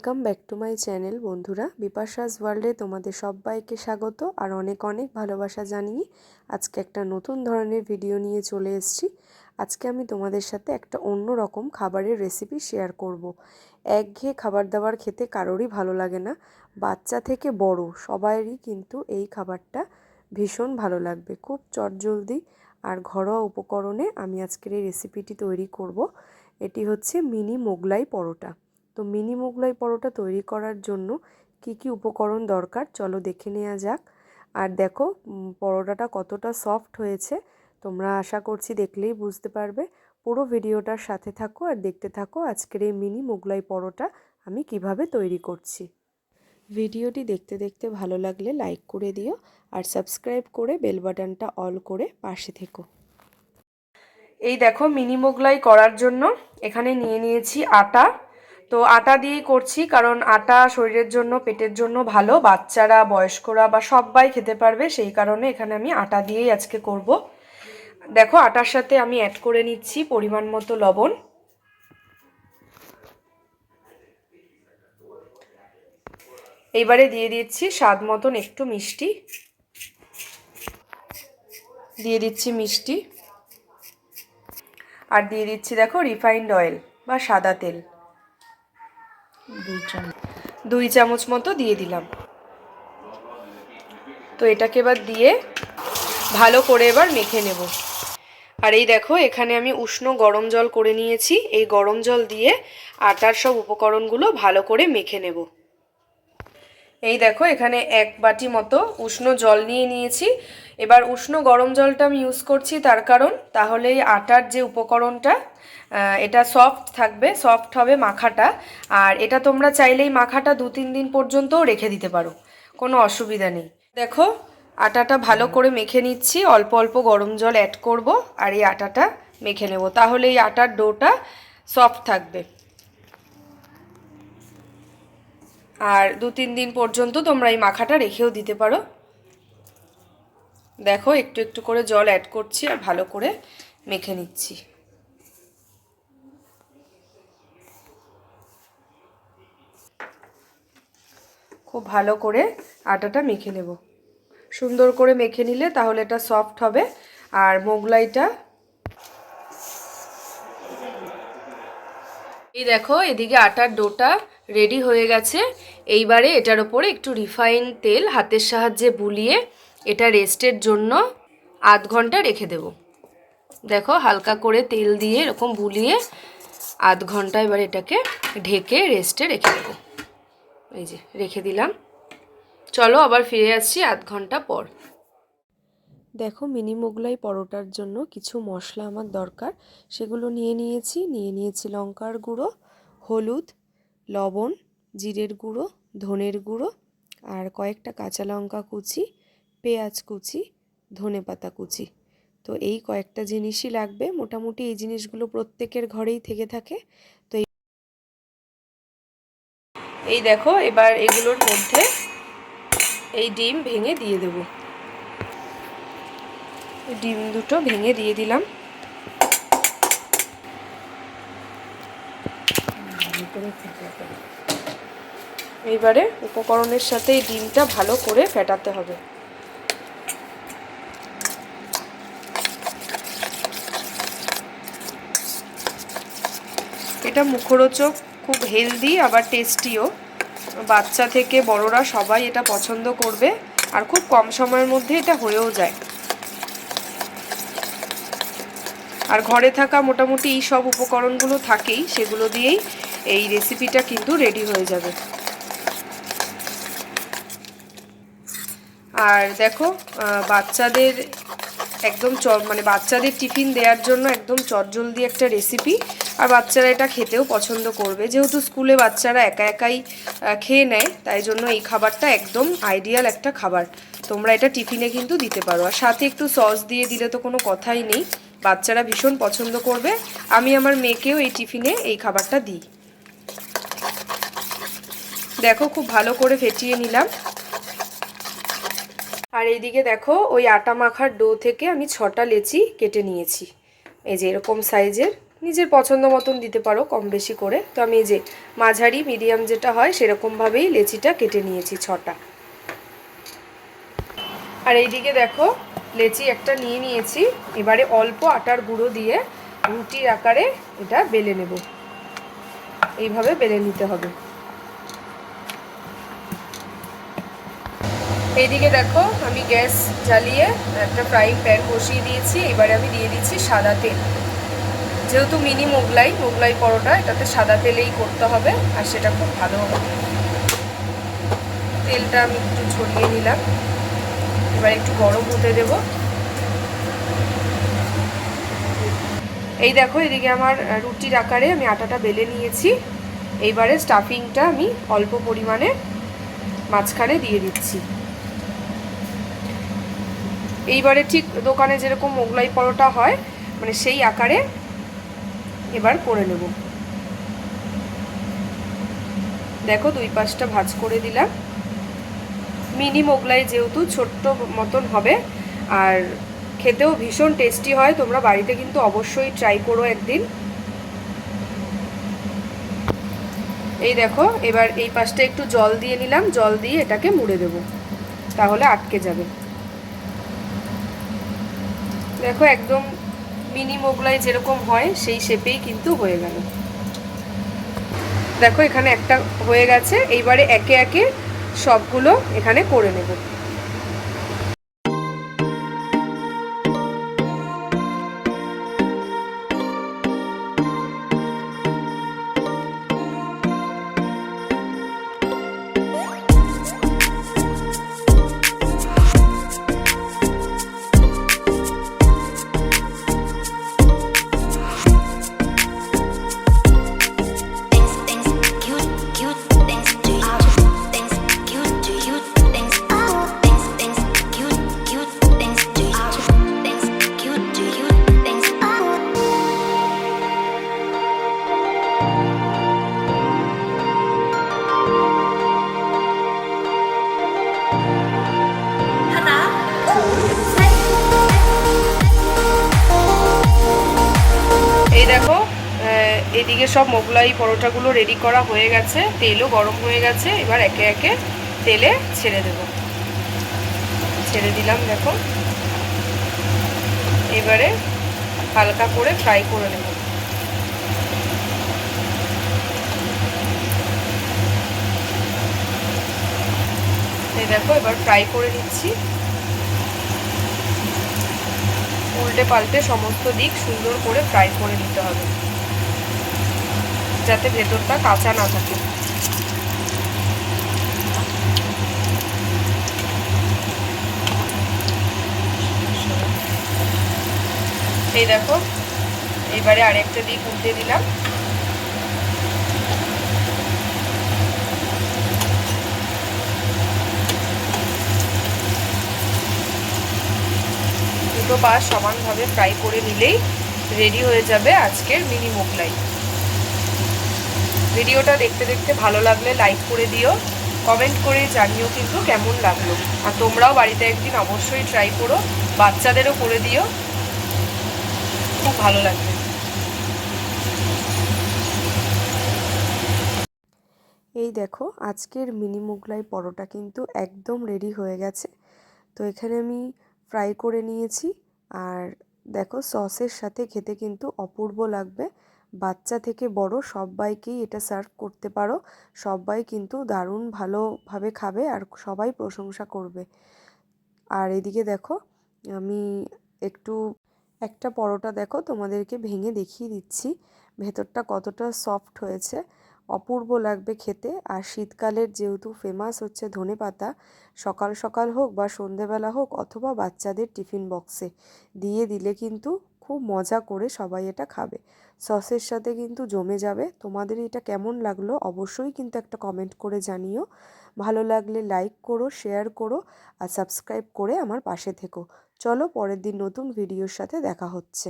Welcome back to my channel, বন্ধুরা। বিপাশাস ওয়ার্ল্ডে তোমাদের সবাইকে স্বাগত আর অনেক অনেক ভালোবাসা জানিয়ে আজকে একটা নতুন ধরনের ভিডিও নিয়ে চলে এসেছি। আজকে আমি তোমাদের সাথে একটা অন্য রকম খাবারের রেসিপি শেয়ার করব। একঘেয়ে খাবার দাবার খেতে কারোরই ভালো লাগে না। বাচ্চা থেকে বড় সবাইরই কিন্তু এই খাবারটা ভীষণ ভালো লাগবে। খুব চটজলদি আর ঘরোয়া উপকরণে আমি আজকের এই রেসিপিটি তৈরি করব। এটি হচ্ছে মিনি মোগলাই পরোটা। তো মিনি মোগলাই পরোটা তৈরি করার জন্য কি কি উপকরণ দরকার? চলো দেখে নেওয়া যাক। আর দেখো পরোটাটা কতটা সফট হয়েছে। তোমরা আশা করছি দেখলেই বুঝতে পারবে। পুরো ভিডিওটার সাথে থাকো আর দেখতে থাকো আজকের এই মিনি মোগলাই পরোটা আমি কীভাবে তৈরি করছি। ভিডিওটি দেখতে দেখতে ভালো লাগলে লাইক করে দিও আর সাবস্ক্রাইব করে বেল বাটনটা অল করে পাশে থেকো। এই দেখো মিনি মোগলাই করার জন্য এখানে নিয়ে নিয়েছি আটা তো আটা দিয়েই করছি, কারণ আটা শরীরের জন্য, পেটের জন্য ভালো। বাচ্চারা, বয়স্করা বা সবাই খেতে পারবে, সেই কারণে এখানে আমি আটা দিয়েই আজকে করব। দেখো, আটার সাথে আমি অ্যাড করে নিচ্ছি পরিমাণ মতো লবণ। এইবারে দিয়ে দিচ্ছি স্বাদ মতন একটু মিষ্টি। দিয়ে দিচ্ছি মিষ্টি। আর দিয়ে দিচ্ছি, দেখো রিফাইন্ড অয়েল বা সাদা তেল। দুই চামচ। মতো দিয়ে দিলাম। তো এটাকে এবার দিয়ে ভালো করে এবার মেখে নেব। আর এই দেখো, এখানে আমি উষ্ণ গরম জল করে নিয়েছি। এই গরম জল দিয়ে আটার সব উপকরণগুলো ভালো করে মেখে নেব। এই দেখো, এখানে এক বাটি মতো উষ্ণ জল নিয়ে নিয়েছি। এবার উষ্ণ গরম জলটা আমি ইউজ করছি তার কারণ, তাহলে এই আটার যে উপকরণটা এটা সফট থাকবে সফট হবে মাখাটা। আর এটা তোমরা চাইলেই মাখাটা দু তিন দিন পর্যন্তও রেখে দিতে পারো, কোনো অসুবিধা নেই। দেখো, আটাটা ভালো করে মেখে নিচ্ছি, অল্প অল্প গরম জল অ্যাড করব, আর এই আটাটা মেখে নেব। তাহলে এই আটার ডোটা সফট থাকবে। আর দু তিন দিন পর্যন্ত তোমরা এই মাখাটা রেখেও দিতে পারো। দেখো, একটু একটু করে জল অ্যাড করছি আর ভালো করে মেখে নিচ্ছি। খুব ভালো করে আটাটা মেখে নেব। সুন্দর করে মেখে নিলে তাহলে এটা সফট হবে। আর মোগলাইটা এই দেখো, এদিকে আটার ডোটা রেডি হয়ে গেছে। এইবারে এটার ওপরে একটু রিফাইন তেল হাতের সাহায্যে বুলিয়ে এটা রেস্টের জন্য আধ ঘণ্টা রেখে দেব। দেখো, হালকা করে তেল দিয়ে এরকম বুলিয়ে আধ ঘণ্টা এবার এটাকে ঢেকে রেস্টে রেখে দেবো। এই যে, রেখে দিলাম। চলো আবার ফিরে আসছি আধ ঘণ্টা পর। দেখো, মিনি মোগলাই পরোটার জন্য কিছু মশলা আমার দরকার। সেগুলো নিয়ে নিয়েছি। নিয়ে নিয়েছি লঙ্কার গুঁড়ো, হলুদ, লবণ, জিরের গুঁড়ো, ধনের গুঁড়ো আর কয়েকটা কাঁচা লঙ্কা কুচি, পেঁয়াজ কুচি, ধনে পাতা কুচি। তো এই কয়েকটা জিনিসই লাগবে। মোটামুটি এই জিনিসগুলো প্রত্যেকের ঘরেই থেকে থাকে। তো এই দেখো, এবার এগুলোর মধ্যে এই ডিম ভেঙে দিয়ে দেব। ডিম দুটো ভেঙে দিয়ে দিলাম। এইবারে উপকরণের সাথে এই ডিমটা ভালো করে ফেটাতে হবে। এটা মুখরোচক খুব হেলদি আবার টেস্টিও বাচ্চা থেকে বড়রা সবাই এটা পছন্দ করবে, আর খুব কম সময়ের মধ্যে এটা হয়েও যায়। আর ঘরে থাকা মোটামুটি এই সব উপকরণগুলো থাকেই, সেগুলো দিয়েই এই রেসিপিটা কিন্তু রেডি হয়ে যাবে। আর দেখো বাচ্চাদের একদম চ মানে বাচ্চাদের টিফিন দেওয়ার জন্য একদম চটজলদি একটা রেসিপি আর বাচ্চারা এটা খেতেও পছন্দ করবে। যেহেতু স্কুলে বাচ্চারা একা একাই খেয়ে নেয়, তাই জন্য এই খাবারটা একদম আইডিয়াল একটা খাবার। তোমরা এটা টিফিনে কিন্তু দিতে পারো। আর সাথে একটু সস দিয়ে দিলে তো কোনো কথাই নেই। বাচ্চারা ভীষণ পছন্দ করবে। আমি আমার মেয়েকেও এই টিফিনে এই খাবারটা দিই। দেখো, খুব ভালো করে ফেটিয়ে নিলাম। আর এইদিকে দেখো, ওই আটা মাখার ডো থেকে আমি ছটা লেচি কেটে নিয়েছি। এই যে এরকম সাইজের নিজের পছন্দ মতন দিতে পারো কম বেশি করে। তো আমি এই যে মাঝারি, মিডিয়াম যেটা হয় সেরকমভাবেই লেচিটা কেটে নিয়েছি ছটা। আর এইদিকে দেখো, লেচি একটা নিয়ে নিয়েছি। এবারে অল্প আটার গুঁড়ো দিয়ে রুটির আকারে এটা বেলে নেব। এইভাবে বেলে নিতে হবে। এইদিকে দেখো, আমি গ্যাস জ্বালিয়ে একটা ফ্রাইং প্যান বসিয়ে দিয়েছি। এবারে আমি দিয়ে দিচ্ছি সাদা তেল। যেহেতু মিনি মোগলাই মোগলাই পরোটা, এটাতে সাদা তেলেই করতে হবে, আর সেটা খুব ভালো হবে। তেলটা আমি একটু ঝরিয়ে নিলাম। এবার একটু গরম হতে দেব। এই দেখো, এদিকে আমার রুটির আকারে আমি আটাটা বেলে নিয়েছি। এইবারে স্টাফিংটা আমি অল্প পরিমাণে মাঝখানে দিয়ে দিচ্ছি। এইবারে ঠিক দোকানে যেরকম মোগলাই পরোটা হয় মানে সেই আকারে এবার করে নেব। দেখো দুই পাশটা ভাজ করে দিলাম। মিনি মোগলাই যেহেতু ছোট্ট মতন হবে, আর খেতেও ভীষণ টেস্টি হয়, তোমরা বাড়িতে কিন্তু অবশ্যই ট্রাই করো একদিন। এই দেখো, এবার এই পাশটা একটু জল দিয়ে নিলাম, জল দিয়ে এটাকে মুড়ে দেব, তাহলে আটকে যাবে। দেখো একদম মিনি মোগলাই যেরকম হয়, সেই শেপেই কিন্তু হয়ে গেল। দেখো এখানে একটা হয়ে গেছে, এইবারে একে একে সবগুলো এখানে করে নেব। এদিকে সব মোগলাই পরোটাগুলো রেডি করা হয়ে গেছে। তেলও গরম হয়ে গেছে। এবার একে একে তেলে ছেড়ে দেব। ছেড়ে দিলাম, দেখো। এবারে হালকা করে ফ্রাই করে নেব। এই দেখো, এবার ফ্রাই করে নিচ্ছি। উল্টে পাল্টে সমস্ত দিক সুন্দর করে ফ্রাই করে নিতে হবে। যাতে ভেতরটা কাঁচা না থাকে। এই দেখো এবারে আরেকটা দিক উল্টে দিলাম। দুটো পাশ সমানভাবে ফ্রাই করে নিলেই রেডি হয়ে যাবে আজকের মিনি মোগলাই। ভিডিওটা দেখতে দেখতে ভালো লাগলে লাইক করে দিও কমেন্ট করে জানিও কিন্তু কেমন লাগল। আর তোমরাও বাড়িতে একদিন অবশ্যই ট্রাই করো, বাচ্চাদেরও করে দিও। খুব ভালো লাগবে। এই দেখো, আজকের মিনি মোগলাই পরোটা কিন্তু একদম রেডি হয়ে গেছে। তো এখানে আমি ফ্রাই করে নিয়েছি। আর দেখো সসের সাথে খেতে কিন্তু অপূর্ব লাগবে। বাচ্চা থেকে বড় সবাইকেই এটা সার্ভ করতে পারো। সবাই কিন্তু দারুণ ভালোভাবে খাবে আর সবাই প্রশংসা করবে। আর এদিকে দেখো, আমি একটু একটা পরোটা দেখো, তোমাদেরকে ভেঙে দেখিয়ে দিচ্ছি। ভেতরটা কতটা সফট হয়েছে। অপূর্ব লাগবে খেতে। আর শীতকালের যেহেতু ফেমাস হচ্ছে ধনে পাতা, সকাল সকাল হোক বা সন্ধেবেলা হোক অথবা বাচ্চাদের টিফিন বক্সে দিয়ে দিলে কিন্তু খুব মজা করে সবাই এটা খাবে। সসের সাথে কিন্তু জমে যাবে। তোমাদের এটা কেমন লাগল অবশ্যই কিন্তু একটা কমেন্ট করে জানিও। ভালো লাগলে লাইক করো শেয়ার করো আর সাবস্ক্রাইব করে আমার পাশে থেকো। চলো পরের দিন নতুন ভিডিওর সাথে দেখা হচ্ছে।